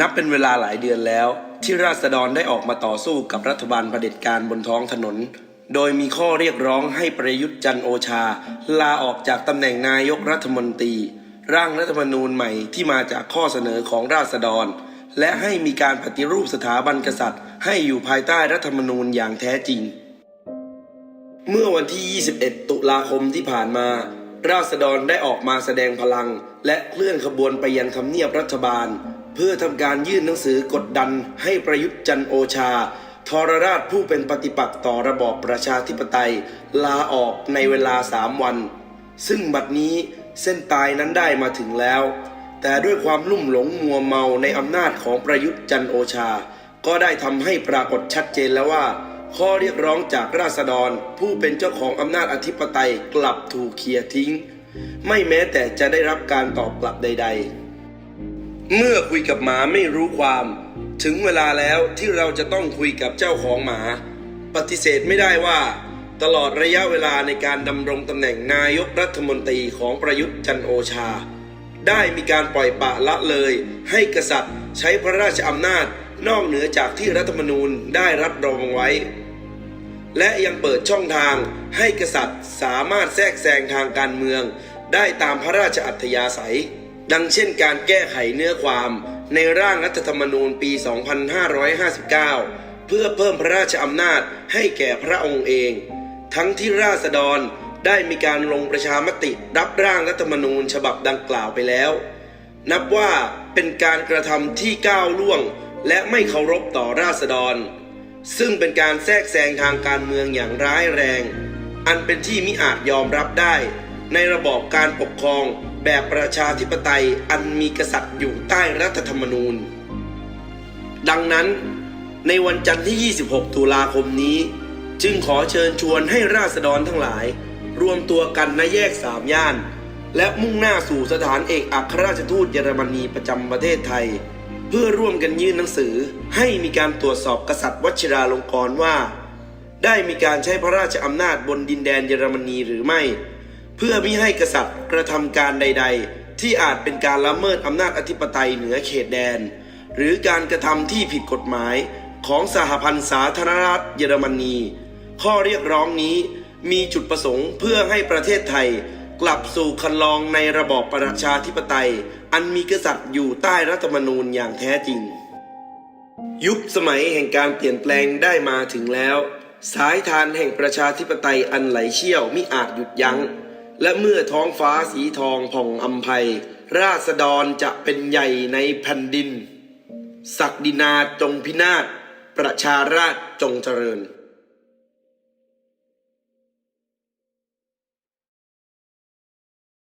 นับเป็นเวลาหลายเดือนแล้ว ที่ราษฎรได้ออกมาต่อสู้กับรัฐบาลเผด็จการบนท้องถนน โดยมีข้อเรียกร้องให้ประยุทธ์จันโอชา ลาออกจากตำแหน่งนายกรัฐมนตรี ร่างรัฐธรรมนูญใหม่ที่มาจากข้อเสนอของราษฎร และให้มีการปฏิรูปสถาบันกษัตริย์ ให้อยู่ภายใต้รัฐธรรมนูญอย่างแท้จริง เมื่อวันที่ 21 ตุลาคมที่ผ่านมา ราษฎรได้ออกมาแสดงพลัง และเคลื่อนขบวนไปยังทำเนียบรัฐบาล เพื่อทำการยื่นหนังสือกดดันให้ประยุทธ์จันโอชา ทรราชผู้เป็นปฏิปักษ์ต่อระบอบประชาธิปไตย ลาออกในเวลาสามวัน ซึ่งบัดนี้เส้นตายนั้นได้มาถึงแล้ว แต่ด้วยความลุ่มหลงมัวเมาในอำนาจของประยุทธ์จันโอชา ก็ได้ทำให้ปรากฏชัดเจนแล้วว่า ข้อเรียกร้องจากราษฎร ผู้เป็นเจ้าของอำนาจอธิปไตยกลับถูกเคลียร์ทิ้ง ไม่แม้แต่จะได้รับการตอบกลับใด ๆ เมื่อคุยกับหมาไม่รู้ความ ถึงเวลาแล้วที่เราจะต้องคุยกับเจ้าของหมา ปฏิเสธไม่ได้ว่า ตลอดระยะเวลาในการดำรงตำแหน่งนายกรัฐมนตรีของประยุทธ์จันโอชา ได้มีการปล่อยปะละเลย ให้กษัตริย์ใช้พระราชอำนาจนอกเหนือจากที่รัฐธรรมนูญได้รับรองไว้ และยังเปิดช่องทางให้กษัตริย์สามารถแทรกแซงทางการเมือง ได้ตามพระราชอัธยาศัย ดังเช่นการแก้ไขเนื้อความในร่างรัฐธรรมนูญปี 2559 เพื่อเพิ่มพระราชอำนาจให้แก่พระองค์เอง ทั้งที่ราษฎรได้มีการลงประชามติรับร่างรัฐธรรมนูญฉบับดังกล่าวไปแล้ว นับว่าเป็นการกระทำที่ก้าวล่วง และไม่เคารพต่อราษฎร ซึ่งเป็นการแทรกแซงทางการเมืองอย่างร้ายแรง อันเป็นที่มิอาจยอมรับได้ ในระบอบการปกครอง แบบประชาธิปไตยอันมีกษัตริย์อยู่ใต้รัฐธรรมนูญ ดังนั้นในวันจันทร์ที่ 26 ตุลาคมนี้ จึงขอเชิญชวนให้ราษฎรทั้งหลาย รวมตัวกันณแยกสามย่าน และมุ่งหน้าสู่สถานเอกอัครราชทูตเยอรมนีประจำประเทศไทย เพื่อร่วมกันยื่นหนังสือให้มีการตรวจสอบกษัตริย์วชิราลงกรณ์ว่า ได้มีการใช้พระราชอำนาจบนดินแดนเยอรมนีหรือไม่ เพื่อมิให้กษัตริย์กระทำการใด ๆ ที่อาจเป็นการละเมิดอำนาจอธิปไตยเหนือเขตแดน หรือการกระทำที่ผิดกฎหมายของสหพันธ์สาธารณรัฐเยอรมนี ข้อเรียกร้องนี้มีจุดประสงค์เพื่อให้ประเทศไทยกลับสู่คันลองในระบอบประชาธิปไตย อันมีกษัตริย์อยู่ใต้รัฐธรรมนูญอย่างแท้จริง ยุคสมัยแห่งการเปลี่ยนแปลงได้มาถึงแล้ว สายทานแห่งประชาธิปไตยอันไหลเชี่ยวมิอาจหยุดยัง้ง และเมื่อท้องฟ้าสีทองผ่องอัมภัย ราษฎรจะเป็นใหญ่ในแผ่นดิน ศักดินาจงพินาศ ประชาราชจงเจริญ